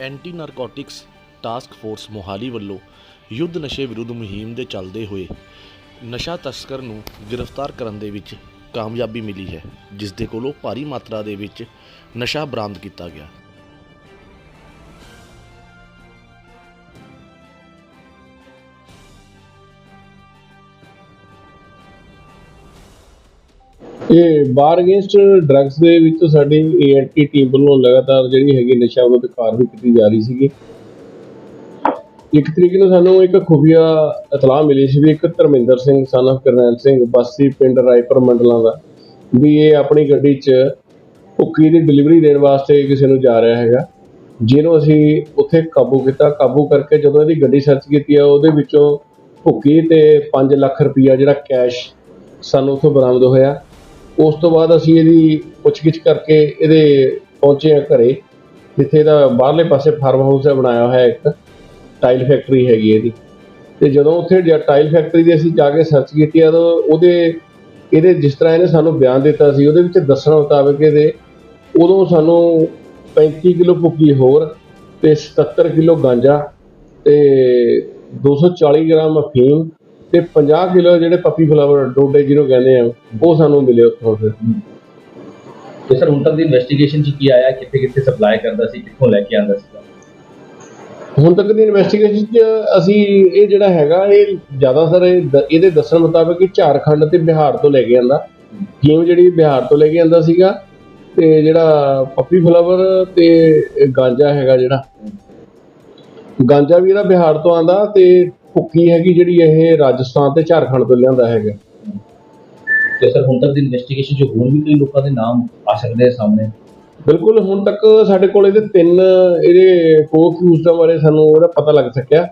Anti narcotics task force Mohali ਵੱਲੋਂ ਯੁੱਧ ਨਸ਼ੇ ਵਿਰੁੱਧ ਮੁਹਿੰਮ ਦੇ ਚੱਲਦੇ ਹੋਏ ਨਸ਼ਾ ਤਸਕਰ ਨੂੰ ਗ੍ਰਿਫਤਾਰ ਕਰਨ ਦੇ ਵਿੱਚ ਕਾਮਯਾਬੀ ਮਿਲੀ ਹੈ ਜਿਸ ਦੇ ਕੋਲੋਂ ਭਾਰੀ ਮਾਤਰਾ ਦੇ ਵਿੱਚ ਨਸ਼ਾ ਬਰਾਮਦ ਕੀਤਾ ਗਿਆ। ਇਹ ਬਾਰ ਅਗੇਂਸਟ ਡਰੱਗਸ ਦੇ ਵਿੱਚ ਸਾਡੀ ਏਐਨਟੀ ਟੀਮ ਵੱਲੋਂ ਲਗਾਤਾਰ ਜਿਹੜੀ ਹੈਗੀ ਨਸ਼ਾ ਵਿਰੁੱਧ ਕਾਰਵਾਈ ਕੀਤੀ ਜਾ ਰਹੀ ਸੀਗੀ। ਇੱਕ ਤਰੀਕੇ ਨੂੰ ਸਾਨੂੰ ਇੱਕ ਖੁਫੀਆ ਇਤਲਾਹ ਮਿਲੀ ਸੀ ਵੀ ਇੱਕ ਧਰਮਿੰਦਰ ਸਿੰਘ ਸਨ of ਕਰਨੈਲ ਸਿੰਘ, ਵਾਸੀ ਪਿੰਡ ਰਾਏਪੁਰ ਮੰਡਲਾਂ ਦਾ, ਵੀ ਇਹ ਆਪਣੀ ਗੱਡੀ 'ਚ ਭੁੱਕੀ ਦੀ ਡਿਲੀਵਰੀ ਦੇਣ ਵਾਸਤੇ ਕਿਸੇ ਨੂੰ ਜਾ ਰਿਹਾ ਹੈਗਾ। ਜਿਹਨੂੰ ਅਸੀਂ ਉੱਥੇ ਕਾਬੂ ਕੀਤਾ। ਕਾਬੂ ਕਰਕੇ ਜਦੋਂ ਇਹਦੀ ਗੱਡੀ ਸਰਚ ਕੀਤੀ ਆ, ਉਹਦੇ ਵਿੱਚੋਂ ਭੁੱਕੀ ਤੇ 5 ਲੱਖ ਰੁਪਈਆ ਜਿਹੜਾ ਕੈਸ਼ ਸਾਨੂੰ ਉੱਥੋਂ ਬਰਾਮਦ ਹੋਇਆ। ਉਸ ਤੋਂ ਬਾਅਦ ਅਸੀਂ ਇਹਦੀ ਪੁੱਛਗਿੱਛ ਕਰਕੇ ਇਹਦੇ ਪਹੁੰਚੇ ਆ ਘਰੇ, ਜਿੱਥੇ ਇਹਦਾ ਬਾਹਰਲੇ ਪਾਸੇ ਫਾਰਮ ਹਾਊਸ ਹੈ, ਬਣਾਇਆ ਹੋਇਆ ਇੱਕ ਟਾਈਲ ਫੈਕਟਰੀ ਹੈਗੀ ਇਹਦੀ। ਤੇ ਜਦੋਂ ਉੱਥੇ ਜਾ ਟਾਈਲ ਫੈਕਟਰੀ ਦੀ ਅਸੀਂ ਜਾ ਕੇ ਸਰਚ ਕੀਤੀ ਆ ਤਾਂ ਉਹਦੇ, ਇਹਦੇ ਜਿਸ ਤਰ੍ਹਾਂ ਇਹਨੇ ਸਾਨੂੰ ਬਿਆਨ ਦਿੱਤਾ ਸੀ, ਉਹਦੇ ਵਿੱਚ ਦੱਸਣ ਮੁਤਾਬਕ ਇਹਦੇ, ਉਦੋਂ ਸਾਨੂੰ 35 ਕਿਲੋ ਭੁੱਕੀ ਹੋਰ ਤੇ 77 ਕਿਲੋ ਗਾਂਜਾ ਤੇ 240 ਗ੍ਰਾਮ ਅਫੀਮ ਤੇ 50 ਕਿਲੋ ਜਿਹੜੇ ਪੱਪੀ ਫਲਾਵਰ ਡੋਡੇ ਜਿਹਨੂੰ ਕਹਿੰਦੇ ਆ ਉਹ ਸਾਨੂੰ ਮਿਲੇ ਉੱਥੋਂ ਫਿਰ। ਤੇ ਸਰ ਹੁਣ ਤੱਕ ਦੀ ਇਨਵੈਸਟੀਗੇਸ਼ਨ ਚ ਕੀ ਆਇਆ? ਕਿੱਥੇ ਕਿੱਥੇ ਸਪਲਾਈ ਕਰਦਾ ਸੀ? ਕਿੱਥੋਂ ਲੈ ਕੇ ਆਂਦਾ ਸੀ? ਹੁਣ ਤੱਕ ਦੀ ਇਨਵੈਸਟੀਗੇਸ਼ਨ 'ਚ ਅਸੀਂ ਇਹ ਜਿਹੜਾ ਹੈਗਾ ਇਹ ਜ਼ਿਆਦਾਤਰ ਇਹ ਦ- ਇਹਦੇ ਦੱਸਣ ਮੁਤਾਬਕ ਇਹ ਝਾਰਖੰਡ ਤੇ ਬਿਹਾਰ ਤੋਂ ਲੈ ਕੇ ਆਂਦਾ। ਫੀਮ ਜਿਹੜੀ ਬਿਹਾਰ ਤੋਂ ਲੈ ਕੇ ਆਂਦਾ ਸੀਗਾ ਤੇ ਜਿਹੜਾ ਪੱਪੀ ਫਲਾਵਰ ਤੇ ਗਾਂਜਾ ਹੈਗਾ ਜਿਹੜਾ। ਗਾਂਜਾ ਵੀ ਇਹਦਾ ਬਿਹਾਰ ਤੋਂ ਆਂਦਾ ਤੇ ਭੁੱਕੀ ਹੈਗੀ ਜਿਹੜੀ ਇਹ ਰਾਜਸਥਾਨ ਤੇ ਝਾਰਖੰਡ ਤੋਂ ਲਿਆਂਦਾ ਹੈਗਾ। ਤੇ ਸਰ ਹੁਣ ਤੱਕ ਦੀ ਇਨਵੈਸਟੀਗੇਸ਼ਨ ਚ ਹੋਰ ਵੀ ਕਈ ਲੋਕਾਂ ਦੇ ਨਾਮ ਆ ਸਕਦੇ ਆ ਸਾਹਮਣੇ। ਬਿਲਕੁਲ ਹੁਣ ਤੱਕ ਸਾਡੇ ਕੋਲ ਇਹਦੇ ਤਿੰਨ ਇਹਦੇ ਕੋ-ਅਕਿਊਜ਼ਡਾਂ ਬਾਰੇ ਸਾਨੂੰ ਉਹਦਾ ਪਤਾ ਲੱਗ ਸਕਿਆ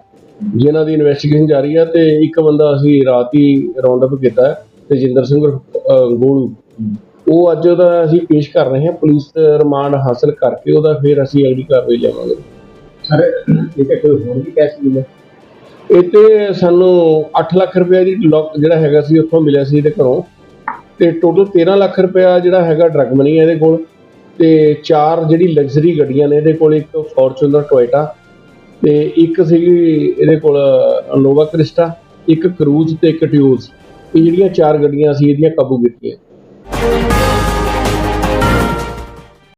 ਜਿਨ੍ਹਾਂ ਦੀ ਇਨਵੈਸਟੀਗੇਸ਼ਨ ਜਾਰੀ ਹੈ ਤੇ ਇੱਕ ਬੰਦਾ ਅਸੀਂ ਰਾਤ ਹੀ ਰਾਉਂਡ ਅਪ ਕੀਤਾ ਹੈ, ਤੇਜਿੰਦਰ ਸਿੰਘ ਗੋਲੂ। ਉਹ ਅੱਜ ਉਹਦਾ ਅਸੀਂ ਪੇਸ਼ ਕਰ ਰਹੇ ਹਾਂ ਪੁਲਿਸ ਰਿਮਾਂਡ ਹਾਸਲ ਕਰਕੇ ਉਹਦਾ ਫਿਰ ਅਸੀਂ ਅਗਲੀ ਕਾਰਵਾਈ ਲਵਾਂਗੇ ਸਰ ਇਹ ਤੇ ਕੋਈ ਹੋਰ ਵੀ ਕੈਸ਼ ਮਿਲੇ ਇਹ ਤੇ ਸਾਨੂੰ 8 ਲੱਖ ਰੁਪਏ ਦੀ ਲੋਕ ਜਿਹੜਾ ਹੈਗਾ ਸੀ ਉੱਥੋਂ ਮਿਲਿਆ ਸੀ ਇਹਦੇ ਘਰੋਂ। ਤੇ ਟੋਟਲ 13 ਲੱਖ ਰੁਪਇਆ ਜਿਹੜਾ ਹੈਗਾ ਡਰਗ ਮਨੀ ਹੈ ਇਹਦੇ ਕੋਲ। ਤੇ ਚਾਰ ਜਿਹੜੀ ਲਗਜ਼ਰੀ ਗੱਡੀਆਂ ਨੇ ਇਹਦੇ ਕੋਲ, ਇੱਕ ਫੋਰਚੂਨਰ ਟੋਇਟਾ ਤੇ ਇੱਕ ਸੀਗੀ ਇਹਦੇ ਕੋਲ ਨੋਵਾ ਕ੍ਰਿਸਟਾ ਇੱਕ ਕਰੂਜ਼ ਤੇ ਇੱਕ ਟਿਊਜ਼ ਇਹ ਜਿਹੜੀਆਂ ਚਾਰ ਗੱਡੀਆਂ ਅਸੀਂ ਇਹਦੀਆਂ ਕਾਬੂ ਕੀਤੀਆਂ।